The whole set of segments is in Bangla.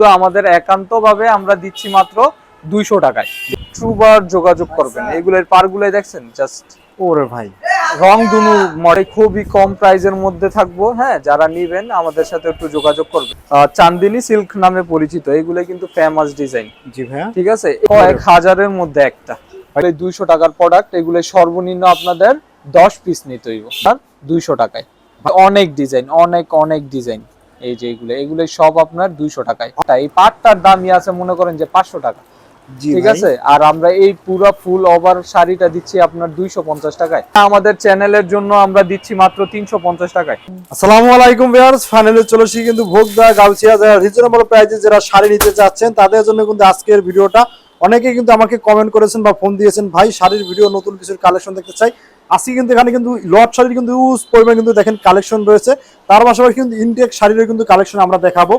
তো আমাদের একান্ত ভাবে আমরা দিচ্ছি মাত্র দুইশো টাকায়। ট্রুবার যোগাযোগ করবেন। এগুলোর পারগুলোই দেখছেন? জাস্ট ওরে ভাই। রং দুনু মডেল খুবই কম প্রাইজের মধ্যে থাকব হ্যাঁ যারা নিবেন আমাদের সাথে একটু যোগাযোগ করবেন। আহ, চান্দিনী সিল্ক নামে পরিচিত এগুলো কিন্তু ফেমাস ডিজাইন জি ভাইয়া। ঠিক আছে? কয়েক হাজারের মধ্যে একটা। দুইশো টাকার প্রোডাক্ট এগুলো সর্বনিম্ন আপনাদের দশ পিস নিতে হইব। আর দুইশো টাকায়। অনেক ডিজাইন অনেক অনেক ডিজাইন এই যে এগুলো এগুলো সব আপনার দুইশো টাকায়। এই পাটটার দামই আছে মনে করেন যে পাঁচশো টাকা। ঠিক আছে? আর আমরা এই পুরো ফুল ওভার শাড়িটা দিচ্ছি আপনার দুইশো পঞ্চাশ টাকায়। আমাদের চ্যানেলের জন্য আমরা দিচ্ছি মাত্র তিনশো পঞ্চাশ টাকায়। আসসালামু আলাইকুম ভিউয়ার্স ফাইনালি চলে এসেছি কিন্তু ভোগদা গাউছিয়া যারা রিজনেবল প্রাইসে যারা শাড়ি নিতে চাচ্ছেন তাদের জন্য কিন্তু আজকের ভিডিওটা। অনেকে কিন্তু আমাকে কমেন্ট করেছেন বা ফোন দিয়েছেন ভাই শাড়ির ভিডিও নতুন কিছুর কালেকশন দেখতে চাই। আজকে কিন্তু এখানে কিন্তু লট শাড়ির কিন্তু ইউজ পরিমাণ কিন্তু দেখেন কালেকশন রয়েছে। তার পাশাপাশি কিন্তু ইনটেক শাড়ির কিন্তু কালেকশন আমরা দেখাবো।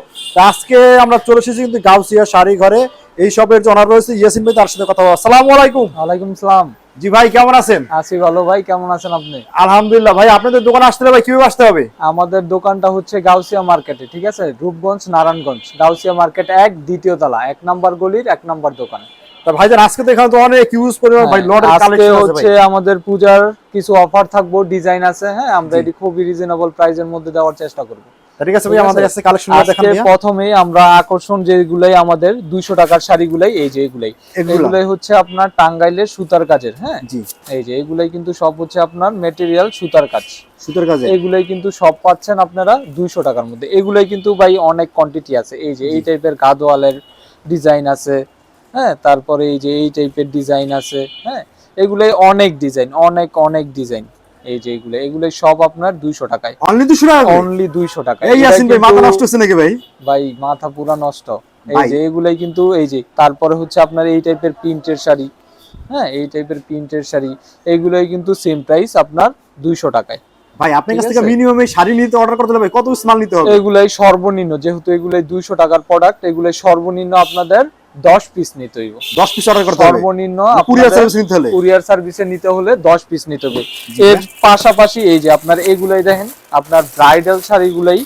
আজকে আমরা চলে এসেছি কিন্তু গাউছিয়া শাড়ি ঘরে। এই শপের যে অনার রয়েছে ইয়াসিন ভাই তার সাথে কথা বলব। আসসালামু আলাইকুম। ওয়ালাইকুম সালাম। জি ভাই কেমন আছেন? আসি ভালো ভাই কেমন আছেন আপনি? আলহামদুলিল্লাহ ভাই আপনাদের দোকানে আসতে ভাই কীভাবে আসতে হবে? আমাদের দোকানটা হচ্ছে গাউসিয়া মার্কেটে ঠিক আছে? রূপগঞ্জ নারায়ণগঞ্জ গাউসিয়া মার্কেট এক দ্বিতীয় তলা এক নাম্বার গলির এক নাম্বার দোকান। ভাইজান আজকে তো তো অনেক ইউজ পরিমাণ ভাই লটের হ্যাঁ, আজকে হচ্ছে আমাদের পূজার কিছু অফার থাকব ডিজাইন আছে হ্যাঁ আমরা এটি খুবই রিজনেবল প্রাইসের মধ্যে দেওয়ার চেষ্টা করব। ঠিক আছে ভাই আমাদের কাছে কালেকশন দেখান আজকে ভাইয়া। আমরা আকর্ষণ যেগুলাই আমাদের দুইশো টাকার শাড়িগুলাই এই যে এগুলাই। এগুলা? এগুলাই হচ্ছে আপনার টাঙ্গাইলের সুতার কাজের হ্যাঁ? জি। এই যে এগুলাই কিন্তু সব হচ্ছে আপনার মেটেরিয়াল সুতার কাজ। সুতোর কাজে এগুলাই কিন্তু সব পাচ্ছেন আপনারা দুইশো টাকার মধ্যে। এগুলাই কিন্তু ভাই অনেক কোয়ান্টিটি আছে। এই যে এই টাইপের গাদোয়ালের ডিজাইন আছে হ্যাঁ তারপরে এই যে এই টাইপের ডিজাইন আছে হ্যাঁ এগুলাই অনেক ডিজাইন অনেক অনেক ডিজাইন এই যে এগুলো এগুলাই সব আপনার দুইশো টাকায়। অনলি 200 টাকা অনলি দুইশো টাকা এই ইয়াসিন ভাই মাথা নষ্ট হচ্ছে নাকি ভাই? ভাই মাথা পুরা নষ্ট। এই যে এগুলাই কিন্তু এই যে তারপরে হচ্ছে আপনার এই টাইপের প্রিন্টের শাড়ি হ্যাঁ এই টাইপের প্রিন্টের শাড়ি এগুলোই কিন্তু সেম প্রাইস আপনার দুইশো টাকায়। ভাই আপনার কাছ থেকে মিনিমাম এই শাড়ি নিতে অর্ডার করতে হবে কত পিস মাল নিতে হবে? এগুলাই সর্বনিম্ন যেহেতু এগুলাই দুইশো টাকার প্রোডাক্ট এগুলাই সর্বনিম্ন আপনাদের দশ পিস নিতে হইব। 10 পিস অর্ডার করতে হবে সর্বনিম্ন কুরিয়ার সার্ভিস নিতে হলে? কুরিয়ার সার্ভিসে নিতে হলে দশ পিস নিতে হবে। এর পাশাপাশি এই যে আপনার এগুলাই দেখেন আপনার ব্রাইডাল শাড়িগুলাই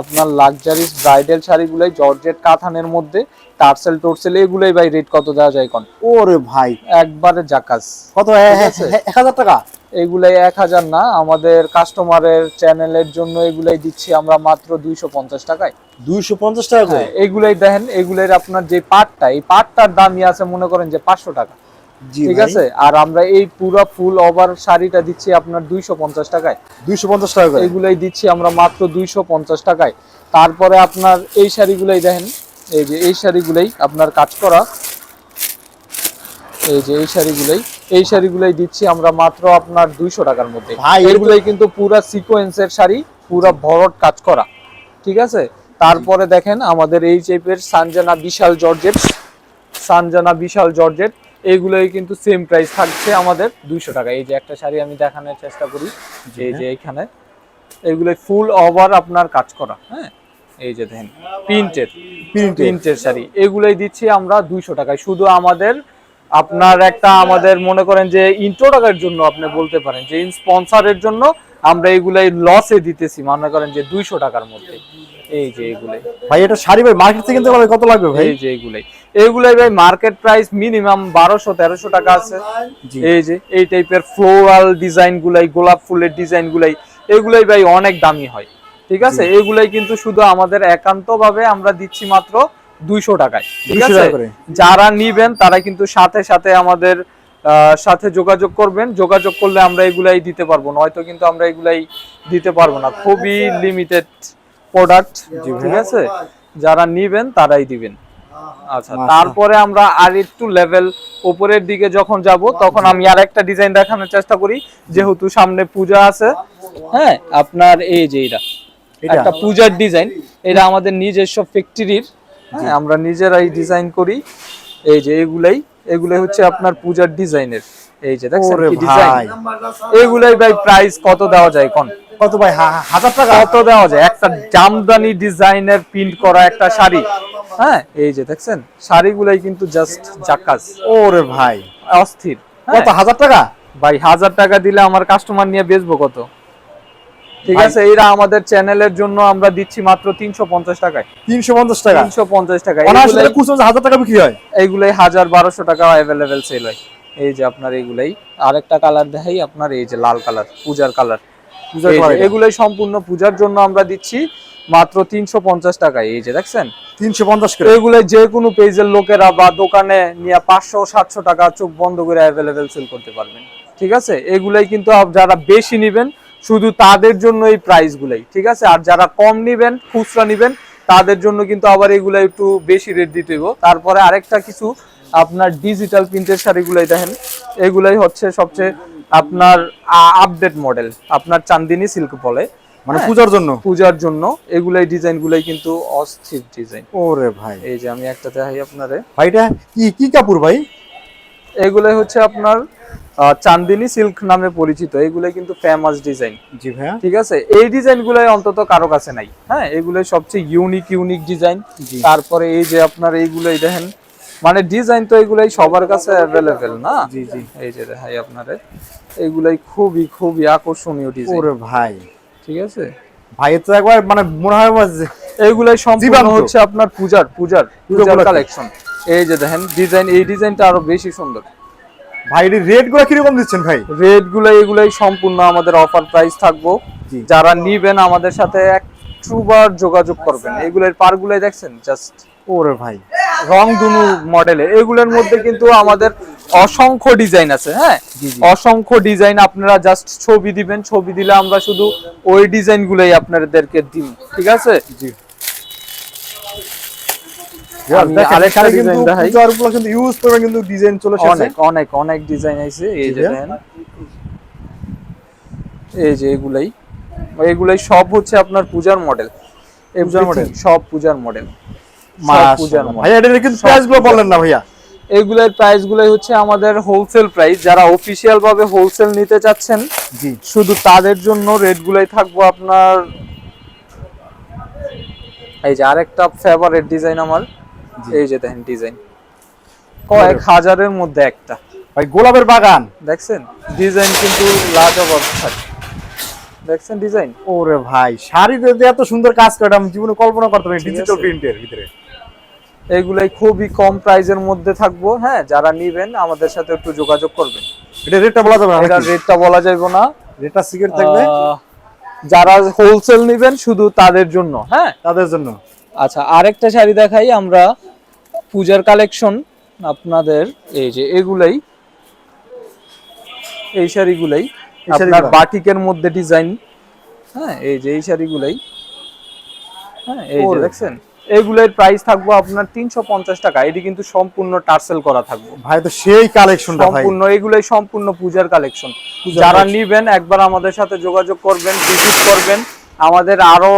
আপনার লাক্সারিস ব্রাইডাল শাড়িগুলাই জর্জেট কাথানের মধ্যে টার্সেল টোর্সেল এগুলাই ভাই রেট কত দেওয়া যায় কোন ওরে ভাই। একবারে জাকাস। কত? ঠিক আছে। 1000 টাকা? এগুলাই এক হাজার না আমাদের কাস্টমারের চ্যানেলের জন্য এগুলাই দিচ্ছি আমরা মাত্র দুইশো পঞ্চাশ টাকায়। 250 টাকা হ্যাঁ এগুলাই দেখেন এগুলাই আপনার যে পাটটা এই পাটটার দামই আছে মনে করেন যে পাঁচশো টাকা। ঠিক আছে? আর আমরা এই পুরো ফুল ওভার শাড়িটা দিচ্ছি আপনার দুইশো পঞ্চাশ টাকায়। 250 টাকা করে? এইগুলাই দিচ্ছি আমরা মাত্র দুইশো পঞ্চাশ টাকায়। তারপরে আপনার এই শাড়িগুলাই দেখেন এই যে এই শাড়িগুলাই আপনার কাজ করা। এই যে এই শাড়িগুলাই এই শাড়িগুলাই দিচ্ছি আমরা মাত্র আপনার দুইশো টাকার মধ্যে। এগুলাই কিন্তু পুরা সিকোয়েন্সের শাড়ি পুরা ভরট কাজ করা। ঠিক আছে? তারপরে দেখেন আমাদের এই টাইপের সানজানা বিশাল জর্জেট সানজানা বিশাল জর্জেট এইগুলোই কিন্তু সেম প্রাইস থাকছে আমাদের দুইশো টাকা। এই যে একটা শাড়ি আমি দেখানোর চেষ্টা করি যে হ্যাঁ। যে এখানে। এগুলো ফুল ওভার আপনার কাজ করা হ্যাঁ? এই যে দেখেন প্রিন্টেড Printed। প্রিন্টের শাড়ি। এগুলোই দিচ্ছি আমরা দুইশো টাকায়। শুধু আমাদের আপনার একটা আমাদের মনে করেন যে ইন্ট্রো টাকার জন্য আপনি বলতে পারেন যে স্পন্সরের জন্য আমরা এগুলাই লসে দিতেছি মনে করেন যে দুইশো টাকার মধ্যে। এই যে এগুলাই ভাই এটা শাড়ি ভাই মার্কেট থেকে কিনতে কত লাগবে ভাই? এই যে এগুলাই এগুলাই ভাই মার্কেট প্রাইস মিনিমাম বারোশো তেরোশো টাকা আছে। এই যে এই টাইপের ফ্লোরাল ডিজাইন গুলাই গোলাপ ফুলের ডিজাইন গুলাই এগুলাই ভাই অনেক দামি হয়। ঠিক আছে? এগুলাই কিন্তু শুধু আমাদের একান্ত ভাবে আমরা দিচ্ছি মাত্র দুইশো টাকায় ঠিক আছে? যারা নিবেন তারা কিন্তু সাথে সাথে আমাদের সাথে যোগাযোগ করবেন। যোগাযোগ করলে আমরা এগুলাই দিতে পারব নয়তো কিন্তু আমরা এগুলাই দিতে পারব না। খুবই লিমিটেড প্রোডাক্ট ঠিক আছে? যারা নিবেন তারাই দিবেন। আচ্ছা তারপরে আমরা আর একটু লেভেল উপরের দিকে যখন যাব তখন আমি আর একটা ডিজাইন দেখানোর চেষ্টা করি। যেহেতু সামনে পূজা আছে হ্যাঁ? আপনার এই যে এটা? একটা পূজার ডিজাইন এটা আমাদের নিজস্ব ফ্যাক্টরির হ্যাঁ আমরা নিজেরাই ডিজাইন করি। এই যে এগুলাই এগুলাই হচ্ছে আপনার পূজার ডিজাইনের। এই যে দেখছেন কি ডিজাইন এগুলাই ভাই প্রাইস কত দেওয়া যায় কোন? কত ভাই? হাজার টাকা? কত দেওয়া যায়? একটা জামদানি ডিজাইনের প্রিন্ট করা একটা শাড়ি। হ্যাঁ এই যে দেখছেন শাড়িগুলাই কিন্তু জাস্ট জাকাস ওরে ভাই। অস্থির। হ্যাঁ, কত হাজার টাকা? ভাই হাজার টাকা দিলে আমার কাস্টমার নিয়ে বেচবো কত? ঠিক আছে এরা আমাদের চ্যানেলের জন্য আমরা দিচ্ছি মাত্র তিনশো পঞ্চাশ টাকায়। তিনশো পঞ্চাশ টাকা? তিনশো পঞ্চাশ টাকা অনায়াসে হাজার টাকা বিক্রি হয়? এইগুলাই হাজার বারোশো টাকা অ্যাভেলেবেল সেল হয়। এই যে আপনার এইগুলাই আরেকটা কালার দেখাই আপনার এই যে লাল কালার পূজার কালার এগুলাই সম্পূর্ণ পূজার জন্য আমরা দিচ্ছি মাত্র তিনশো পঞ্চাশ টাকায়। এই যে দেখছেন? তিনশো পঞ্চাশ এগুলো যে কোনো পেজের লোকেরা বা দোকানে নিয়ে পাঁচশো সাতশো টাকা চোখ বন্ধ করে অ্যাভেলেবেল সেল করতে পারবেন। ঠিক আছে? এগুলাই কিন্তু যারা বেশি নিবেন শুধু তাদের জন্য এই প্রাইস গুলাই ঠিক আছে? আর যারা কম নিবেন খুচরা নিবেন তাদের জন্য কিন্তু আবার এগুলো একটু বেশি রেট দিতে হইব। তারপরে আরেকটা কিছু আপনার ডিজিটাল প্রিন্টের শাড়িগুলাই দেখেন। এগুলাই হচ্ছে সবচেয়ে আপনার আপডেট মডেল আপনার চান্দিনী সিল্ক বলে। মানে হ্যাঁ। পূজার জন্য? পূজার জন্য। এগুলাই ডিজাইন গুলাই কিন্তু অস্থির ডিজাইন ওরে ভাই। এই যে আমি একটা দেখাই আপনারে। ভাইটা কি কি কাপড় ভাই? এগুলাই হচ্ছে আপনার চান্দিনী সিল্ক নামে পরিচিত। এগুলাই কিন্তু ফেমাস ডিজাইন জি ভাইয়া। ঠিক আছে? এই ডিজাইন গুলাই অন্তত কারও কাছে নাই। হ্যাঁ এগুলাই সবচেয়ে ইউনিক ইউনিক ডিজাইন তারপরে এই যে আপনার এইগুলাই দেখেন মানে ডিজাইন তো এগুলাই সবার কাছে অ্যাভেলেবেল না? জি জি। এই যে দেখাই আপনারে এগুলাই খুবই খুবই আকর্ষণীয় ডিজাইন ওরে ভাই। ঠিক আছে? ভাই তো একবার মানে মনে হয় এইগুলাই সম্পূর্ণ হচ্ছে আপনার পূজার পূজার পূজার কালেকশন এই যে দেখেন ডিজাইন এই ডিজাইনটা আরও বেশি সুন্দর। ভাই এর রেটগুলো কীরকম দিচ্ছেন ভাই? রেটগুলো এগুলাই সম্পূর্ণ আমাদের অফার প্রাইস থাকব। যারা নিবেন আমাদের সাথে একটুবার যোগাযোগ করবেন। এগুলোর পার গুলাই দেখছেন? জাস্ট ওরে ভাই। রং দুনু মডেলে এগুলোর মধ্যে কিন্তু আমাদের অসংখ্য ডিজাইন আছে হ্যাঁ। অসংখ্য ডিজাইন আপনারা জাস্ট ছবি দিবেন। ছবি দিলে আমরা শুধু ওই ডিজাইন গুলাই আপনাদেরকে দিব ঠিক আছে? জি আমি দেখেন, আরেকটা এখানে design কিন্তু দেখাই। পূজার উপলক্ষে কিন্তু ইউজ করে কিন্তু ডিজাইন চলে এসেছে অনেক অনেক অনেক ডিজাইন এই যে এই যে এগুলাই। এগুলাই সব হচ্ছে আপনার পূজার মডেল পূজার? সব পূজার মডেল পূজার। ভাইয়া কিন্তু। বললেন না ভাইয়া। এগুলোর প্রাইস গুলাই হচ্ছে আমাদের হোলসেল প্রাইস যারা অফিসিয়াল ভাবে হোলসেল নিতে চাচ্ছেন জি। শুধু তাদের জন্য রেট গুলাই থাকব আপনার এই যে আরেকটা ফেভারিট ডিজাইন আমার। এই যে দেখেন ডিজাইন কয়েক হাজারের মধ্যে একটা। ভাই গোলাপের বাগান। দেখছেন? ডিজাইন কিন্তু লাজবাব থাকে দেখছেন ডিজাইন ওরে ভাই শাড়িতে যে এত সুন্দর কাজ করে আমি জীবনে কল্পনা করতে পারি ডিজিটাল প্রিন্টের ভিতরে। এগুলাই খুবই কম প্রাইজের মধ্যে থাকব হ্যাঁ যারা নিবেন আমাদের সাথে একটু যোগাযোগ করবেন। এটা রেটটা বলা যাবে না এটা রেটটা বলা যাবে না। রেটটা সিগারেট থাকবে? যারা হোলসেল নিবেন শুধু তাদের জন্য হ্যাঁ? তাদের জন্য। আচ্ছা আরেকটা শাড়ি দেখাই আমরা। পূজার কালেকশন আপনাদের এই যে এগুলাই এই শাড়িগুলাই আপনার বাটিকের মধ্যে ডিজাইন হ্যাঁ এই যে এই শাড়িগুলাই হ্যাঁ এই যে ওরে। দেখছেন। এগুলোর প্রাইস থাকব আপনার তিনশো পঞ্চাশ টাকা। এটি কিন্তু সম্পূর্ণ টার্সেল করা থাকব। ভাই তো সেই কালেকশনটা ভাই। সম্পূর্ণ এগুলোই সম্পূর্ণ পূজার কালেকশন যারা। নিবেন একবার আমাদের সাথে যোগাযোগ করবেন ভিজিট করবেন। আমাদের আরও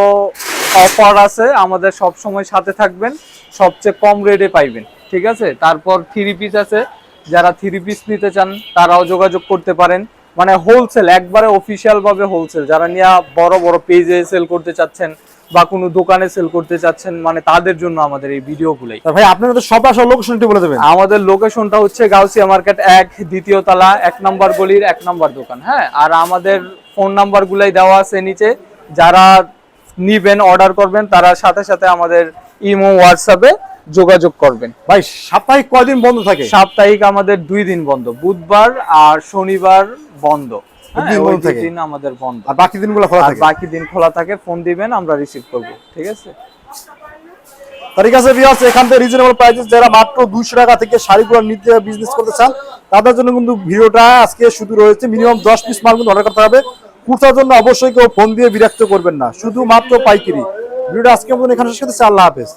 অফার আছে আমাদের সব সময় সাথে থাকবেন সবচেয়ে কম রেটে পাইবেন ঠিক আছে? তারপর থ্রি পিস আছে যারা থ্রি পিস নিতে চান তারাও যোগাযোগ করতে পারেন। মানে হোলসেল একবারে অফিসিয়াল ভাবে হোলসেল যারা নিয়ে বড় বড় পেজে সেল করতে চাচ্ছেন বা কোনো দোকানে সেল করতে চাচ্ছেন মানে তাদের জন্য আমাদের এই ভিডিওগুলাই। ভাই আপনারা তো সব আসল লোকেশন একটু বলে দেবেন। আমাদের লোকেশনটা হচ্ছে গাউসিয়া মার্কেট এক দ্বিতীয় তলা এক নম্বর গলির এক নম্বর দোকান হ্যাঁ? আর আমাদের ফোন নাম্বার গুলাই দেওয়া আছে নিচে। যারা নিবেন অর্ডার করবেন তারা সাথে সাথে আমাদের ইমো হোয়াটসঅ্যাপে যোগাযোগ করবেন। ভাই সাপ্তাহিক কয়দিন বন্ধ থাকে? সাপ্তাহিক আমাদের দুই দিন বন্ধ বুধবার আর শনিবার বন্ধ। হ্যাঁ? দিন আমাদের বন্ধ। আর বাকি দিনগুলো খোলা থাকে? বাকি দিন খোলা থাকে ফোন দিবেন আমরা রিসিভ করব ঠিক আছে? ঠিক আছে ভিউয়ার্স এখান থেকে রিজনেবল প্রাইসে যারা মাত্র 200 টাকা থেকে শাড়িগুলো নিতে বিজনেস করতে চান তাদের জন্য কিন্তু ভিডিওটা আজকে শুধু রয়েছে মিনিমাম 10 পিস মাল কিন্তু অর্ডার করতে হবে। কুর্তার জন্য অবশ্যই কেউ ফোন দিয়ে বিরক্ত করবেন না। শুধুমাত্র পাইকারি। ভিডিওটা আজকে মতন এখানে শেষ করতেছি। আল্লাহ হাফেজ।